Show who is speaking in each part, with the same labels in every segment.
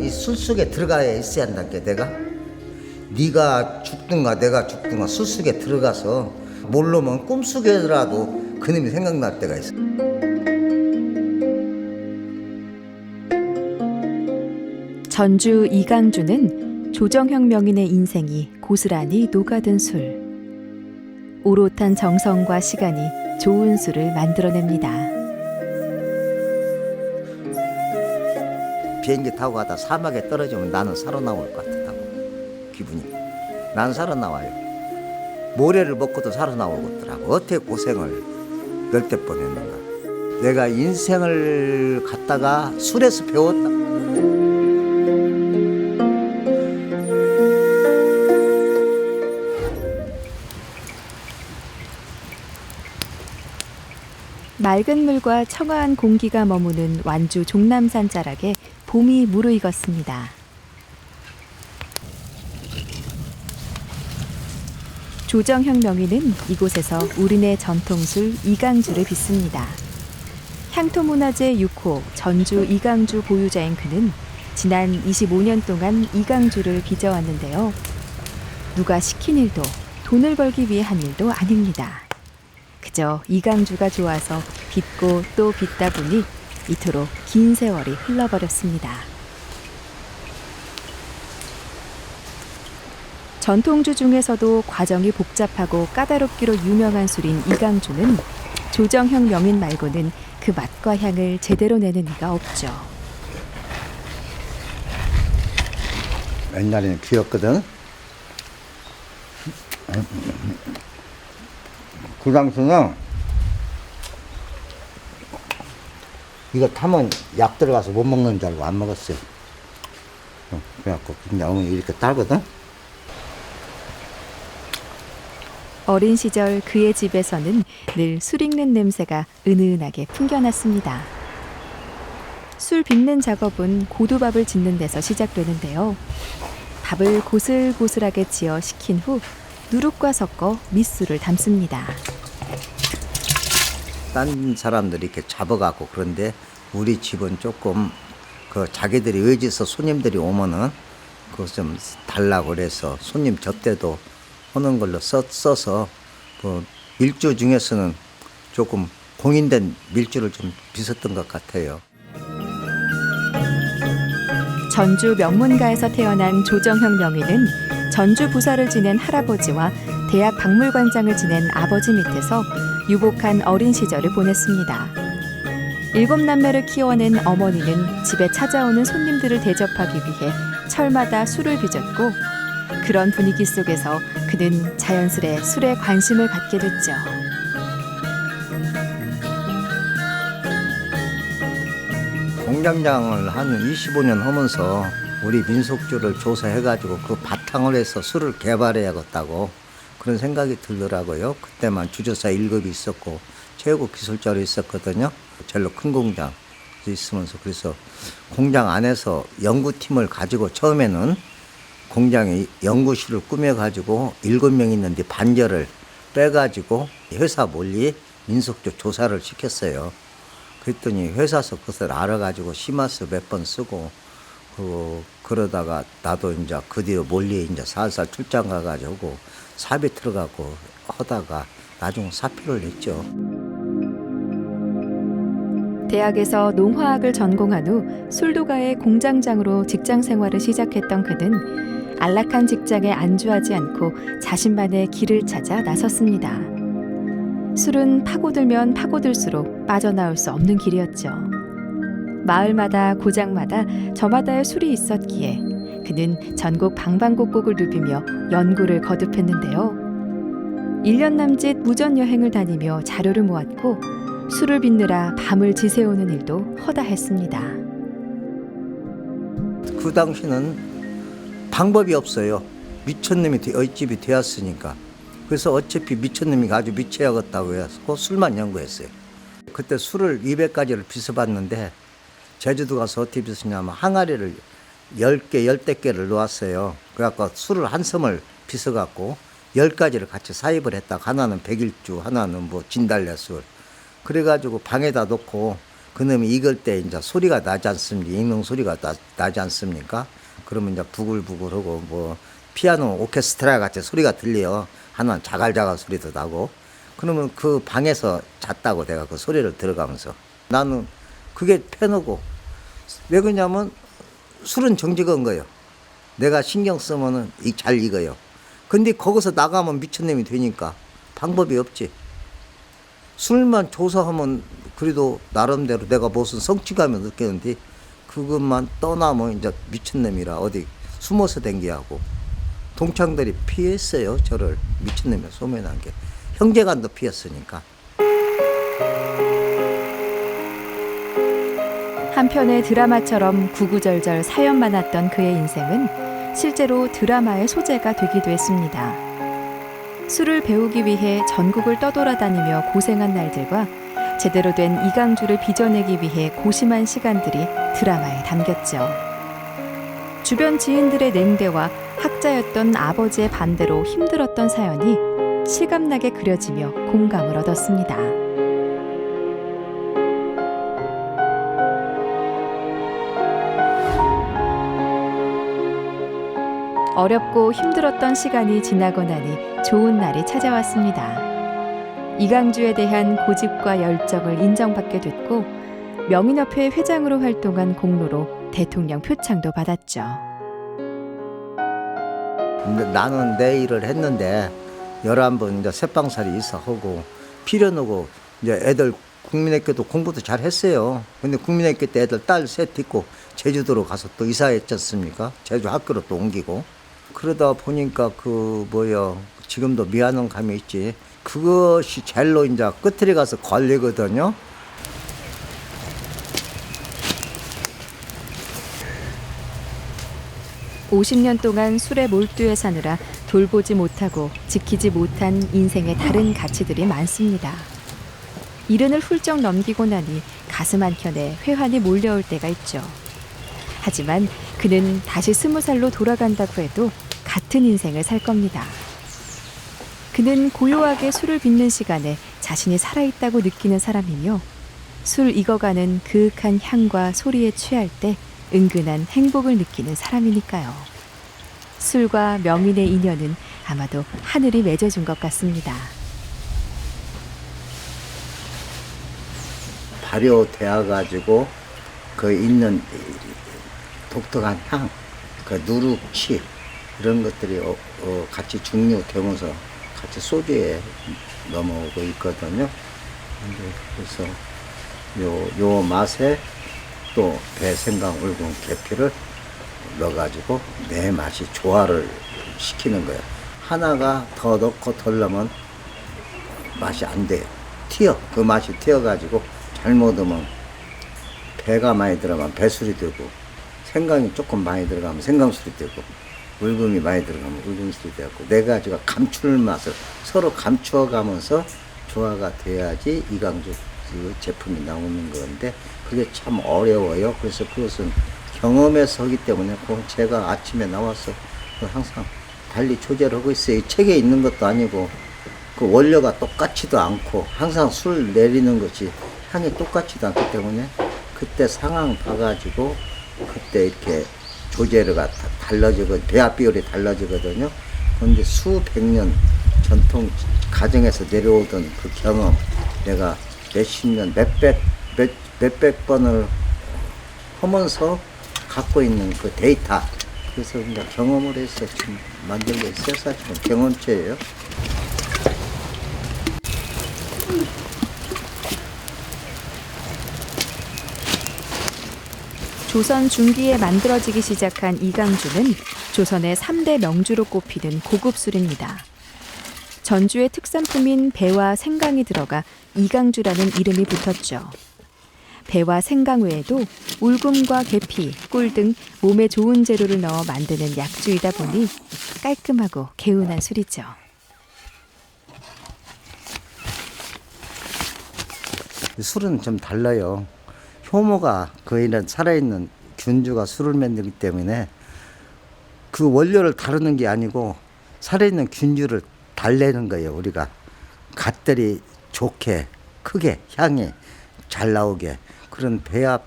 Speaker 1: 이 술 속에 들어가야 있어야 한다는 게 내가 네가 죽든가 내가 죽든가 술 속에 들어가서 모르면 꿈속에라도 그놈이 생각날 때가 있어.
Speaker 2: 전주 이강주는 조정형 명인의 인생이 고스란히 녹아든 술. 오롯한 정성과 시간이 좋은 술을 만들어냅니다.
Speaker 1: 비행기 타고 가다 사막에 떨어지면 나는 살아나올 것 같다고 기분이. 난 살아나와요. 모래를 먹고도 살아나오겠더라고. 어떻게 고생을 열댓 번 했는가. 내가 인생을 갖다가 술에서 배웠다.
Speaker 2: 맑은 물과 청아한 공기가 머무는 완주 종남산 자락에 봄이 무르익었습니다. 조정형 명인은 이곳에서 우리네 전통술 이강주를 빚습니다. 향토문화재 6호 전주 이강주 보유자인 그는 지난 25년 동안 이강주를 빚어왔는데요. 누가 시킨 일도 돈을 벌기 위해 한 일도 아닙니다. 그저 이강주가 좋아서 빚고 또 빚다 보니 이토록 긴 세월이 흘러버렸습니다. 전통주 중에서도 과정이 복잡하고 까다롭기로 유명한 술인 이강주는 조정형 명인 말고는 그 맛과 향을 제대로 내는 이가 없죠.
Speaker 1: 옛날에는 귀엽거든. 그 당시는 이거 타면 약 들어가서 못 먹는 줄 알고 안 먹었어요. 어, 그래갖고 그냥 어머니 이렇게 딸거든.
Speaker 2: 어린 시절 그의 집에서는 늘 술 익는 냄새가 은은하게 풍겨났습니다. 술 빚는 작업은 고두밥을 짓는 데서 시작되는데요. 밥을 고슬고슬하게 지어 식힌 후 누룩과 섞어 밑술을 담습니다.
Speaker 1: 딴 사람들이 이렇게 잡아갖고 그런데 우리 집은 조금 그 자기들이 외지에서 손님들이 오면은 그거 좀 달라고 그래서 손님 접대도 하는 걸로 써, 써서 그 밀주 중에서는 조금 공인된 밀주를 좀 빚었던 것 같아요.
Speaker 2: 전주 명문가에서 태어난 조정형 명의는 전주 부사를 지낸 할아버지와 대학 박물관장을 지낸 아버지 밑에서 유복한 어린 시절을 보냈습니다. 일곱 남매를 키워낸 어머니는 집에 찾아오는 손님들을 대접하기 위해 철마다 술을 빚었고 그런 분위기 속에서 그는 자연스레 술에 관심을 갖게 됐죠.
Speaker 1: 공장장을 한 25년 하면서 우리 민속주를 조사해가지고 그 바탕을 해서 술을 개발해야겠다고 그런 생각이 들더라고요. 그때만 주조사 1급이 있었고 최고 기술자로 있었거든요. 절로 큰 공장 있으면서 그래서 공장 안에서 연구팀을 가지고 처음에는 공장에 연구실을 꾸며가지고 일곱 명 있는데 반절을 빼가지고 회사 몰리 민속주 조사를 시켰어요. 그랬더니 회사에서 그것을 알아가지고 심화서 몇 번 쓰고 그 그러다가 나도 이제 그 뒤로 몰리 이제 살살 출장 가가지고 사비 들어가고 하다가 나중 사표를 냈죠.
Speaker 2: 대학에서 농화학을 전공한 후 술도가의 공장장으로 직장 생활을 시작했던 그는 안락한 직장에 안주하지 않고 자신만의 길을 찾아 나섰습니다. 술은 파고들면 파고들수록 빠져나올 수 없는 길이었죠. 마을마다 고장마다 저마다의 술이 있었기에 그는 전국 방방곡곡을 누비며 연구를 거듭했는데요. 1년 남짓 무전 여행을 다니며 자료를 모았고 술을 빚느라 밤을 지새우는 일도 허다했습니다.
Speaker 1: 그 당시는 방법이 없어요. 미쳤놈이 되- 어집이 되었으니까. 그래서 어차피 미쳤놈이 아주 미쳐야겠다고 해서 술만 연구했어요. 그때 술을 200가지를 빚어봤는데 제주도 가서 어떻게 빚었냐면 항아리를 10개, 10대개를 놓았어요. 그래갖고 술을 한 섬을 빚어갖고 10가지를 같이 사입을 했다. 하나는 백일주, 하나는 뭐 진달래 술. 그래가지고 방에다 놓고 그놈이 익을 때 이제 소리가 나지 않습니까? 익는 소리가 나, 나지 않습니까? 그러면 이제 부글부글하고 뭐 피아노 오케스트라 같이 소리가 들려. 하나는 자갈자갈 소리도 나고. 그러면 그 방에서 잤다고 내가 그 소리를 들어가면서 나는 그게 편하고 왜 그러냐면 술은 정직한 거예요. 내가 신경 쓰면은 이- 잘 익어요. 근데 거기서 나가면 미친놈이 되니까 방법이 없지. 술만 조사하면 그래도 나름대로 내가 무슨 성취감을 느끼는데 그것만 떠나면 이제 미친놈이라 어디 숨어서 댕기하고 동창들이 피했어요 저를. 미친놈이 소문난 게. 형제간도 피했으니까.
Speaker 2: 한편의 드라마처럼 구구절절 사연 많았던 그의 인생은 실제로 드라마의 소재가 되기도 했습니다. 술을 배우기 위해 전국을 떠돌아다니며 고생한 날들과 제대로 된 이강주를 빚어내기 위해 고심한 시간들이 드라마에 담겼죠. 주변 지인들의 냉대와 학자였던 아버지의 반대로 힘들었던 사연이 실감나게 그려지며 공감을 얻었습니다. 어렵고 힘들었던 시간이 지나고 나니 좋은 날이 찾아왔습니다. 이강주에 대한 고집과 열정을 인정받게 됐고 명인협회 회장으로 활동한 공로로 대통령 표창도 받았죠.
Speaker 1: 근데 나는 내 일을 했는데 열한 번 이제 새빵살이 있어 하고 필요하고 이제 애들 국민학교도 공부도 잘 했어요. 근데 국민학교 때 애들 딸 셋 있고 제주도로 가서 또 이사했지 않습니까? 제주 학교로 또 옮기고 그러다 보니까 그 뭐야 지금도 미안한 감이 있지. 그것이 젤로 이제 끝에 가서 걸리거든요.
Speaker 2: 오십 년 동안 술에 몰두해 사느라 돌보지 못하고 지키지 못한 인생의 다른 가치들이 많습니다. 이른을 훌쩍 넘기고 나니 가슴 한켠에 회환이 몰려올 때가 있죠. 하지만 그는 다시 스무 살로 돌아간다고 해도 같은 인생을 살 겁니다. 그는 고요하게 술을 빚는 시간에 자신이 살아있다고 느끼는 사람이며 술 익어가는 그윽한 향과 소리에 취할 때 은근한 행복을 느끼는 사람이니까요. 술과 명인의 인연은 아마도 하늘이 맺어준 것 같습니다.
Speaker 1: 발효되어 가지고 그 있는 독특한 향, 그 누룩치 이런 것들이 어, 어, 같이 중류되면서 같이 소주에 넘어오고 있거든요. 그래서 요, 요 맛에 또 배생강 울군 계피를 넣어가지고 내 맛이 조화를 시키는 거예요. 하나가 더 넣고 덜 넣으면 맛이 안 돼요. 튀어. 그 맛이 튀어가지고 잘못 넣으면 배가 많이 들어가면 배술이 되고 생강이 조금 많이 들어가면 생강술이 되고 울금이 많이 들어가면 울금술이 되고 네 가지가 감출 맛을 서로 감추어가면서 조화가 돼야지 이강주 그 제품이 나오는 건데 그게 참 어려워요. 그래서 그것은 경험에서 하기 때문에 그 제가 아침에 나와서 그 항상 달리 조제를 하고 있어요. 이 책에 있는 것도 아니고 그 원료가 똑같지도 않고 항상 술 내리는 것이 향이 똑같지도 않기 때문에 그때 상황 봐가지고 그때 이렇게 조제가 다- 달라지고 배합 비율이 달라지거든요. 그런데 수백 년 전통 가정에서 내려오던 그 경험 내가 몇십 년 몇백 몇 몇백 번을 하면서 갖고 있는 그 데이터 그래서 이제 경험을 해서 지금 만들고 있어요. 사실은 경험체예요.
Speaker 2: 조선 중기에 만들어지기 시작한 이강주는 조선의 3대 명주로 꼽히는 고급 술입니다. 전주의 특산품인 배와 생강이 들어가 이강주라는 이름이 붙었죠. 배와 생강 외에도 울금과 계피, 꿀 등 몸에 좋은 재료를 넣어 만드는 약주이다 보니 깔끔하고 개운한 술이죠.
Speaker 1: 술은 좀 달라요. 효모가 거의는 살아있는 균주가 술을 만들기 때문에 그 원료를 다루는 게 아니고 살아있는 균주를 달래는 거예요. 우리가. 갓들이 좋게 크게 향이 잘 나오게. 그런 배합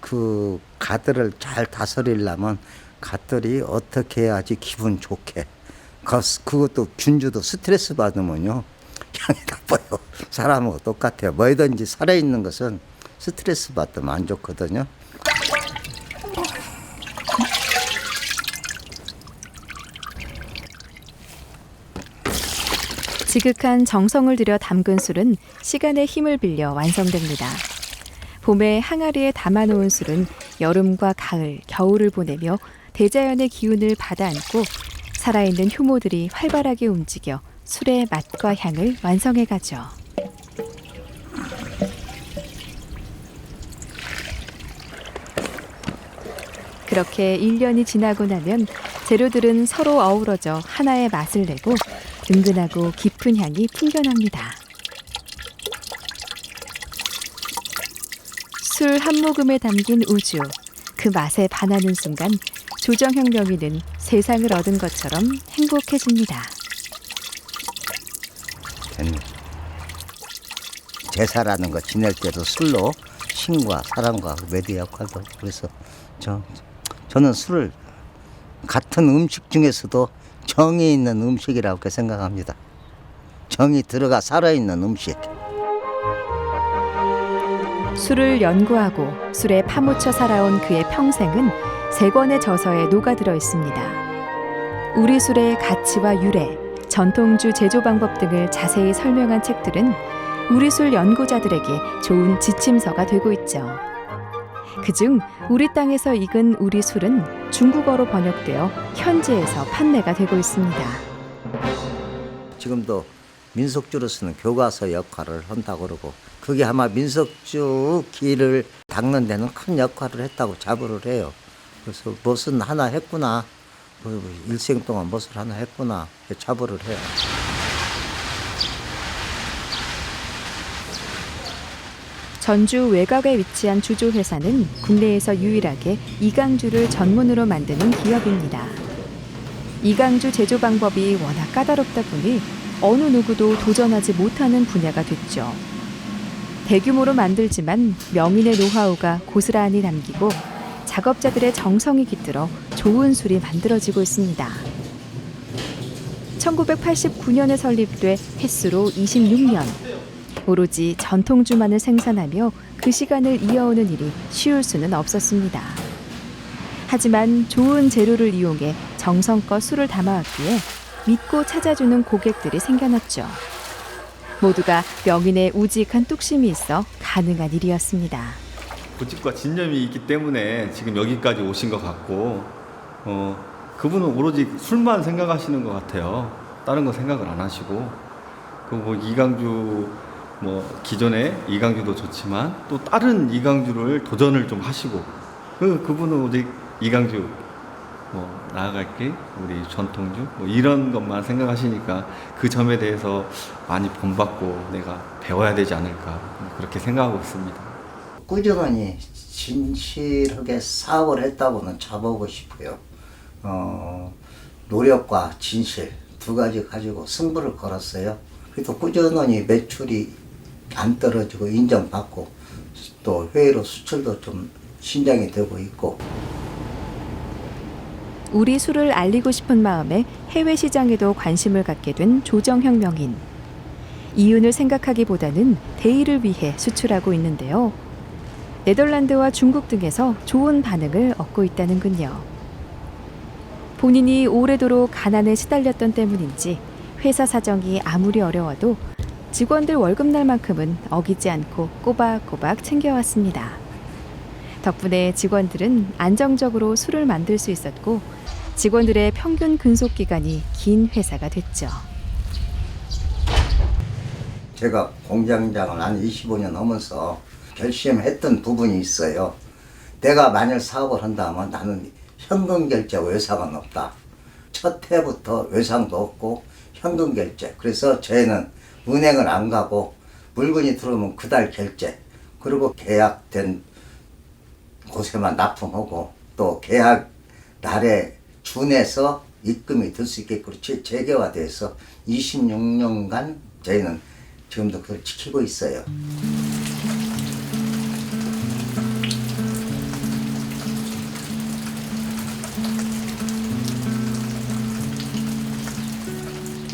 Speaker 1: 그 가들을 잘 다스리려면 가들이 어떻게 해야지? 기분 좋게. 그- 그것도 균주도 스트레스 받으면요. 향이 나빠요. 사람하고 똑같아요. 뭐든지 살아있는 것은 스트레스 받으면 안 좋거든요
Speaker 2: 지극한 정성을 들여 담근 술은 시간의 힘을 빌려 완성됩니다. 봄에 항아리에 담아놓은 술은 여름과 가을, 겨울을 보내며 대자연의 기운을 받아안고 살아있는 효모들이 활발하게 움직여 술의 맛과 향을 완성해 가죠. 그렇게 1년이 지나고 나면 재료들은 서로 어우러져 하나의 맛을 내고 은근하고 깊은 향이 풍겨납니다. 술 한 모금에 담긴 우주, 그 맛에 반하는 순간 조정형 명의는 세상을 얻은 것처럼 행복해집니다.
Speaker 1: 됐네. 제사라는 거 지낼 때도 술로 신과 사랑과 매드 역할도 그래서 저 저는 술을 같은 음식 중에서도 정이 있는 음식이라고 생각합니다. 정이 들어가 살아있는 음식.
Speaker 2: 술을 연구하고 술에 파묻혀 살아온 그의 평생은 세 권의 저서에 녹아들어 있습니다. 우리 술의 가치와 유래, 전통주 제조 방법 등을 자세히 설명한 책들은 우리 술 연구자들에게 좋은 지침서가 되고 있죠. 그중 우리 땅에서 익은 우리 술은 중국어로 번역되어 현지에서 판매가 되고 있습니다.
Speaker 1: 지금도 민속주로서는 교과서 역할을 한다고 그러고 그게 아마 민속주 길을 닦는 데는 큰 역할을 했다고 자부를 해요. 그래서 무엇은 하나 했구나. 뭐 일생 동안 무엇을 하나 했구나. 자부를 해요.
Speaker 2: 전주 외곽에 위치한 주조 회사는 국내에서 유일하게 이강주를 전문으로 만드는 기업입니다. 이강주 제조 방법이 워낙 까다롭다 보니 어느 누구도 도전하지 못하는 분야가 됐죠. 대규모로 만들지만 명인의 노하우가 고스란히 남기고 작업자들의 정성이 깃들어 좋은 술이 만들어지고 있습니다. 1989년에 설립돼 횟수로 26년. 오로지 전통주만을 생산하며 그 시간을 이어오는 일이 쉬울 수는 없었습니다. 하지만 좋은 재료를 이용해 정성껏 술을 담아왔기에 믿고 찾아주는 고객들이 생겨났죠. 모두가 명인의 우직한 뚝심이 있어 가능한 일이었습니다.
Speaker 3: 고집과 진념이 있기 때문에 지금 여기까지 오신 것 같고 어, 그분은 오로지 술만 생각하시는 것 같아요. 다른 거 생각을 안 하시고 그뭐 이강주 뭐 기존에 이강주도 좋지만 또 다른 이강주를 도전을 좀 하시고 그 그분은 오직 이강주 뭐 나아갈게 우리 전통주 뭐 이런 것만 생각하시니까 그 점에 대해서 많이 본받고 내가 배워야 되지 않을까 그렇게 생각하고 있습니다.
Speaker 1: 꾸준히 진실하게 사업을 했다고는 잡아보고 싶어요. 어, 노력과 진실 두 가지 가지고 승부를 걸었어요. 그래도 꾸준히 매출이 안 떨어지고 인정받고 또 해외로 수출도 좀 신장이 되고 있고
Speaker 2: 우리 술을 알리고 싶은 마음에 해외 시장에도 관심을 갖게 된 조정형 명인. 이윤을 생각하기보다는 대의를 위해 수출하고 있는데요. 네덜란드와 중국 등에서 좋은 반응을 얻고 있다는군요. 본인이 오래도록 가난에 시달렸던 때문인지 회사 사정이 아무리 어려워도 직원들 월급날만큼은 어기지 않고 꼬박꼬박 챙겨왔습니다. 덕분에 직원들은 안정적으로 술을 만들 수 있었고 직원들의 평균 근속 기간이 긴 회사가 됐죠.
Speaker 1: 제가 공장장을 한 25년 하면서 결심했던 부분이 있어요. 내가 만일 사업을 한다면 나는 현금 결제 외상은 없다. 첫 해부터 외상도 없고 현금 결제. 그래서 저희는 은행을 안 가고 물건이 들어오면 그달 결제 그리고 계약된 곳에만 납품하고 또 계약 날에 준해서 입금이 될 수 있게끔 재개화돼서 26년간 저희는 지금도 그걸 지키고 있어요.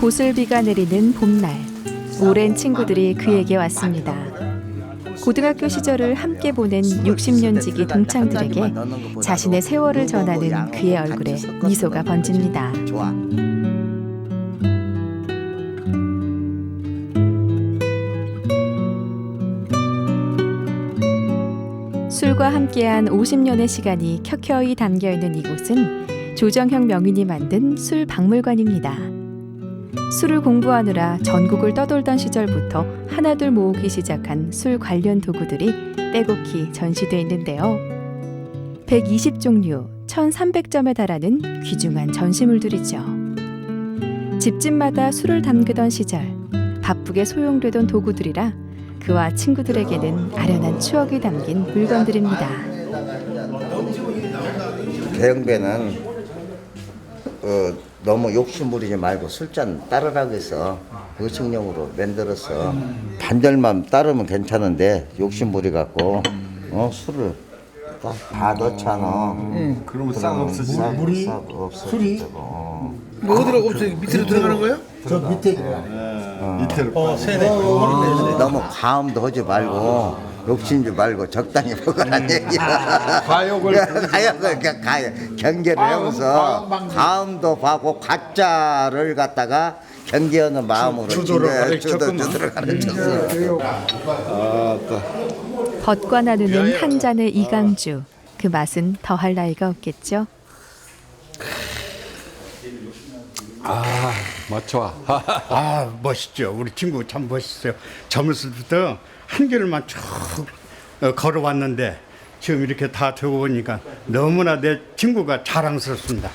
Speaker 2: 보슬비가 내리는 봄날 오랜 친구들이 그에게 왔습니다. 고등학교 시절을 함께 보낸 60년 지기 동창들에게 자신의 세월을 전하는 그의 얼굴에 미소가 번집니다. 술과 함께한 50년의 시간이 켜켜이 담겨 있는 이곳은 조정형 명인이 만든 술 박물관입니다. 술을 공부하느라 전국을 떠돌던 시절부터 하나둘 모으기 시작한 술 관련 도구들이 빼곡히 전시돼 있는데요. 120종류, 1,300점에 달하는 귀중한 전시물들이죠. 집집마다 술을 담그던 시절 바쁘게 소용되던 도구들이라 그와 친구들에게는 아련한 추억이 담긴 물건들입니다.
Speaker 1: 대형배는 어, 너무 욕심 부리지 말고 술잔 따르라고 해서 의식용으로 만들어서 반절만 따르면 괜찮은데 욕심 부리 갖고 어 술을 딱다 넣잖아.
Speaker 4: 그러면 싹 없어지.
Speaker 1: 싹,
Speaker 5: 물이?
Speaker 1: 싹 없어지고.
Speaker 5: 술이?
Speaker 1: 어.
Speaker 5: 뭐 어디로 없어 밑으로 들어가는 거야? 저 밑에
Speaker 4: 이틀
Speaker 5: 어 세네
Speaker 1: 너무 과음도 하지 말고 욕심지 말고 적당히 먹으라는 얘기야.
Speaker 4: 과욕을
Speaker 1: 가역을 그냥 가역 경계를 하면서 과음도 하고 가짜를 갖다가 경계하는 마음으로
Speaker 5: 주도를.
Speaker 1: 주도 주도를 가르쳤어.
Speaker 2: 벗과 나누는 한 잔의 이강주. 그 맛은 더할 나위가 없겠죠.
Speaker 4: 맞춰.
Speaker 6: 아 멋있죠. 우리 친구 참 멋있어요. 젊었을 때부터 한 길만 쭉 어, 걸어왔는데 지금 이렇게 다 적어보니까 너무나 내 친구가 자랑스럽습니다.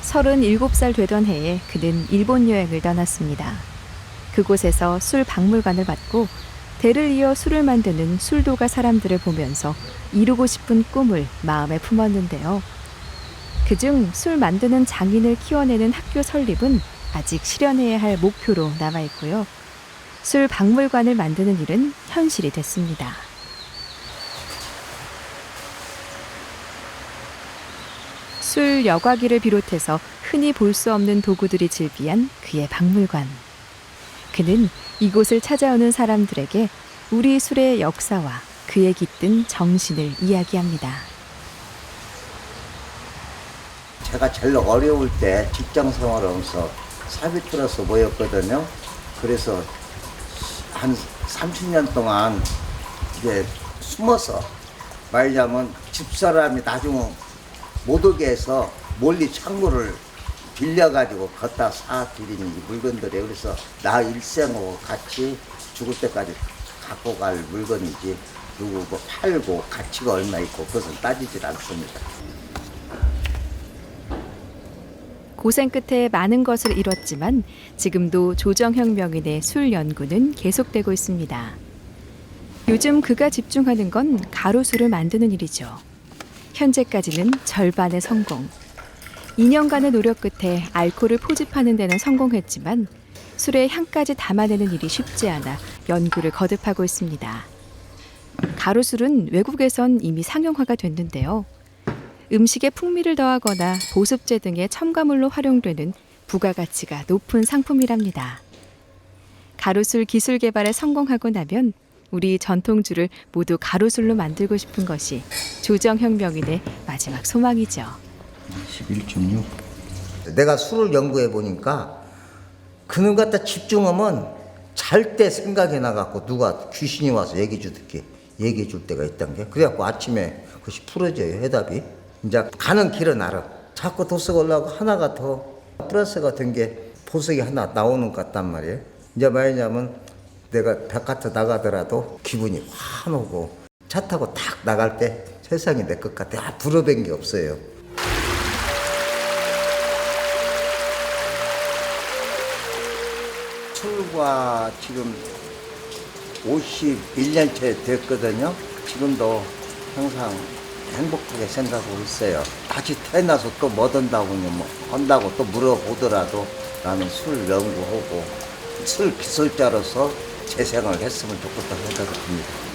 Speaker 2: 서른 일곱 살 되던 해에 그는 일본 여행을 떠났습니다. 그곳에서 술 박물관을 받고 대를 이어 술을 만드는 술도가 사람들을 보면서 이루고 싶은 꿈을 마음에 품었는데요. 그중 술 만드는 장인을 키워내는 학교 설립은 아직 실현해야 할 목표로 남아 있고요. 술 박물관을 만드는 일은 현실이 됐습니다. 술 여과기를 비롯해서 흔히 볼 수 없는 도구들이 즐비한 그의 박물관. 그는 이곳을 찾아오는 사람들에게 우리 술의 역사와 그에 깃든 정신을 이야기합니다.
Speaker 1: 제가 제일 어려울 때 직장 생활하면서 사비틀어서 모였거든요. 그래서 한 30년 동안 이제 숨어서 말하자면 집사람이 나중에 못 오게 해서 멀리 창고를 빌려가지고 걷다 사들인 이 물건들이에요. 그래서 나 일생하고 같이 죽을 때까지 갖고 갈 물건이지 누구 뭐 팔고 가치가 얼마 있고 그것은 따지질 않습니다.
Speaker 2: 고생 끝에 많은 것을 이뤘지만 지금도 조정형 명인의 술 연구는 계속되고 있습니다. 요즘 그가 집중하는 건 가로수를 만드는 일이죠. 현재까지는 절반의 성공. 2년간의 노력 끝에 알코올을 포집하는 데는 성공했지만 술의 향까지 담아내는 일이 쉽지 않아 연구를 거듭하고 있습니다. 가로술은 외국에선 이미 상용화가 됐는데요. 음식에 풍미를 더하거나 보습제 등의 첨가물로 활용되는 부가가치가 높은 상품이랍니다. 가로술 기술 개발에 성공하고 나면 우리 전통주를 모두 가로술로 만들고 싶은 것이 조정형 명인의 마지막 소망이죠.
Speaker 1: 11.6. 내가 술을 연구해 보니까 그는 갖다 집중하면 잘 때 생각이 나갖고 누가 귀신이 와서 얘기 주듯이 얘기해 줄 때가 있단 게 그래갖고 아침에 그것이 풀어져요 해답이 이제 가는 길은 알아. 자꾸 도서가 올라오고 하나가 더 플러스가 된 게 보석이 하나 나오는 것 같단 말이에요. 이제 말하자면 내가 바깥에 나가더라도 기분이 환하고 차 타고 딱 나갈 때 세상이 내 것 같아. 아 불어밴 게 없어요. 술과 지금 51년째 됐거든요. 지금도 항상 행복하게 생각하고 있어요. 다시 태어나서 또뭐 한다고, 뭐 한다고 또 물어보더라도 나는 술 연구하고 술 기술자로서 재생을 했으면 좋겠다고 생각합니다.